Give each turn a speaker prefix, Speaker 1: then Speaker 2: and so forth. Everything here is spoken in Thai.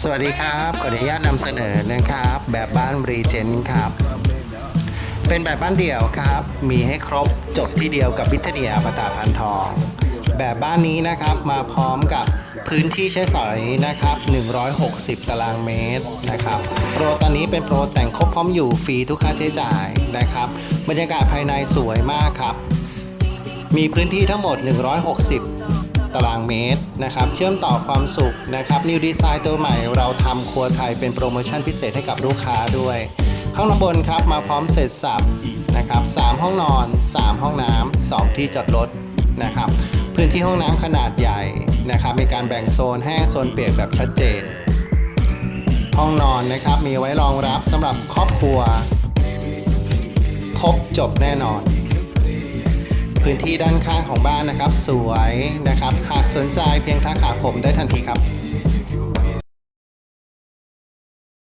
Speaker 1: สวัสดีครับขออนุญาตนำเสนอนะครับ แบบบ้านรีเจนครับ เป็นแบบบ้านเดี่ยวครับ มีให้ครบจบที่เดียวกับวิทยาปตาพันทอง แบบบ้านนี้นะครับมาพร้อมกับพื้นที่ใช้สอยนะครับ 160 ตารางเมตรนะครับ โปรตอนนี้เป็นโปรแต่งครบพร้อมอยู่ฟรีทุกค่าใช้จ่ายนะครับ บรรยากาศภายในสวยมากครับ มีพื้นที่ทั้งหมด 160 ตารางเมตรนะครับ เชื่อมต่อความสุขนะครับ New Design ตัวใหม่เราทำครัวไทยเป็นโปรโมชั่นพิเศษให้กับลูกค้าด้วย ห้องนอนบนครับมาพร้อมเสร็จสับนะครับ3ห้องนอน 3 ห้องน้ำ2ที่จอดรถนะครับ พื้นที่ห้องน้ำขนาดใหญ่นะครับ มีการแบ่งโซนแห้งโซนเปียกแบบชัดเจน ห้องนอนนะครับมีไว้รองรับสำหรับครอบครัว ครบจบแน่นอน พื้นที่ด้านข้างของบ้านนะครับ สวยนะครับ หากสนใจเพียงทักหาผมได้ทันทีครับ